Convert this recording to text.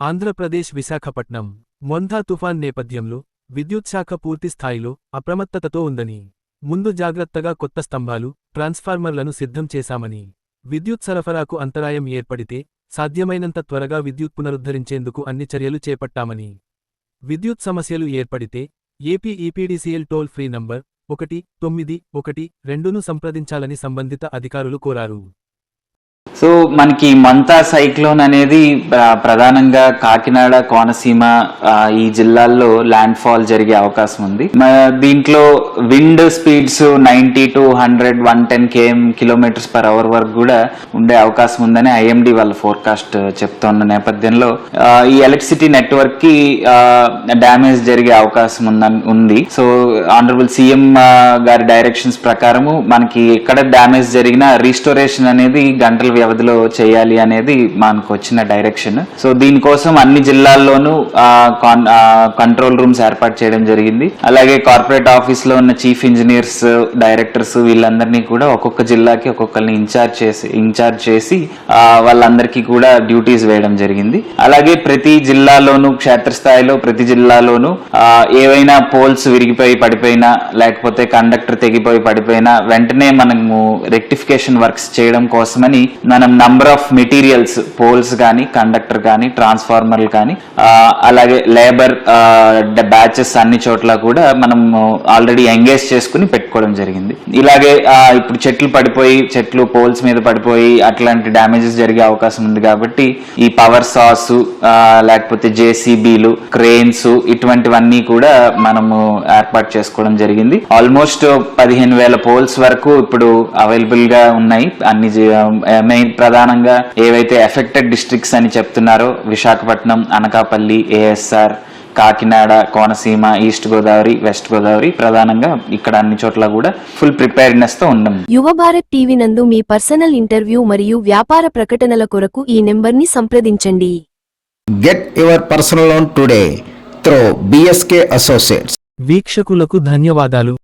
ఆంధ్రప్రదేశ్ విశాఖపట్నం మొంధా తుఫాన్ నేపథ్యంలో విద్యుత్ శాఖ అప్రమత్తతతో ఉందని ముందు జాగ్రత్తగా కొత్త స్తంభాలు ట్రాన్స్ఫార్మర్లను సిద్ధం చేశామని విద్యుత్ సరఫరాకు అంతరాయం ఏర్పడితే సాధ్యమైనంత త్వరగా విద్యుత్ పునరుద్ధరించేందుకు అన్ని చర్యలు చేపట్టామని విద్యుత్ సమస్యలు ఏర్పడితే AP EPDCL toll free number ఒకటి తొమ్మిది ఒకటి రెండును సంప్రదించాలని సంబంధిత అధికారులు కోరారు. సో మనకి మంతా సైక్లోన్ అనేది ప్రధానంగా కాకినాడ కోనసీమ ఈ జిల్లాల్లో ల్యాండ్ ఫాల్ జరిగే అవకాశం ఉంది. దీంట్లో wind speeds ninety to hundred one ten KM kilometres per hour వరకు కూడా ఉండే అవకాశం ఉందని ఐఎండి వాళ్ళ ఫోర్కాస్ట్ చెప్తున్న నేపథ్యంలో ఈ ఎలక్ట్రిసిటీ నెట్వర్క్కి డ్యామేజ్ జరిగే అవకాశం ఉందని ఉంది. సో ఆనరబుల్ సీఎం గారి డైరెక్షన్స్ ప్రకారము మనకి ఎక్కడ డ్యామేజ్ జరిగినా రీస్టోరేషన్ అనేది గంటల వ్యవధిలో చేయాలి అనేది మనకు వచ్చిన డైరెక్షన్ సో దీనికోసం అన్ని జిల్లాల్లోనూ కంట్రోల్ రూమ్స్ ఏర్పాటు చేయడం జరిగింది. అలాగే కార్పొరేట్ ఆఫీస్లో ఉన్న చీఫ్ ఇంజనీర్స్ డైరెక్టర్స్ వీళ్ళందరినీ కూడా ఒక్కొక్క జిల్లాకి ఒక్కొక్కరిని ఇన్ఛార్జ్ చేసి ఇన్ఛార్జ్ చేసి వాళ్ళందరికీ కూడా డ్యూటీస్ వేయడం జరిగింది. అలాగే ప్రతి జిల్లాలోనూ క్షేత్రస్థాయిలో ప్రతి జిల్లాలోనూ ఏవైనా పోల్స్ విరిగిపోయి పడిపోయినా లేకపోతే కండక్టర్ తెగిపోయి పడిపోయినా వెంటనే మనము రెక్టిఫికేషన్ వర్క్స్ చేయడం కోసమని మనం నంబర్ ఆఫ్ మెటీరియల్స్ పోల్స్ కానీ కండక్టర్ కానీ ట్రాన్స్ఫార్మర్లు కానీ అలాగే లేబర్ బ్యాచెస్ అన్ని చోట్ల కూడా మనం ఆల్రెడీ ఎంగేజ్ చేసుకుని పెట్టుకోవడం జరిగింది. ఇలాగే ఇప్పుడు చెట్లు పడిపోయి చెట్లు పోల్స్ మీద పడిపోయి అట్లాంటి డ్యామేజెస్ జరిగే అవకాశం ఉంది కాబట్టి ఈ పవర్ సాస్ లేకపోతే జేసీబీలు క్రెయిన్స్ ఇటువంటివన్నీ కూడా మనము ఏర్పాటు చేసుకోవడం జరిగింది. ఆల్మోస్ట్ పదిహేను వేల పోల్స్ వరకు ఇప్పుడు అవైలబుల్గా ఉన్నాయి. అన్ని మెయిన్ ప్రధానంగా ఏవైతే ఎఫెక్టెడ్ డిస్ట్రిక్ట్స్ అని చెప్తున్నారో Visakhapatnam Anakapalli ASR Kakinada Konaseema east Godavari west Godavari ప్రధానంగా ఇక్కడ అన్ని చోట్ల కూడా ఫుల్ ప్రిపేర్డ్నెస్తో ఉన్నాం యువ భారత్ టీవీ నందు మీ పర్సనల్ ఇంటర్వ్యూ మరియు వ్యాపార ప్రకటనల కొరకు ఈ నెంబర్ని సంప్రదించండి. Get your personal loan today through BSK Associates. వీక్షకులకు ధన్యవాదాలు.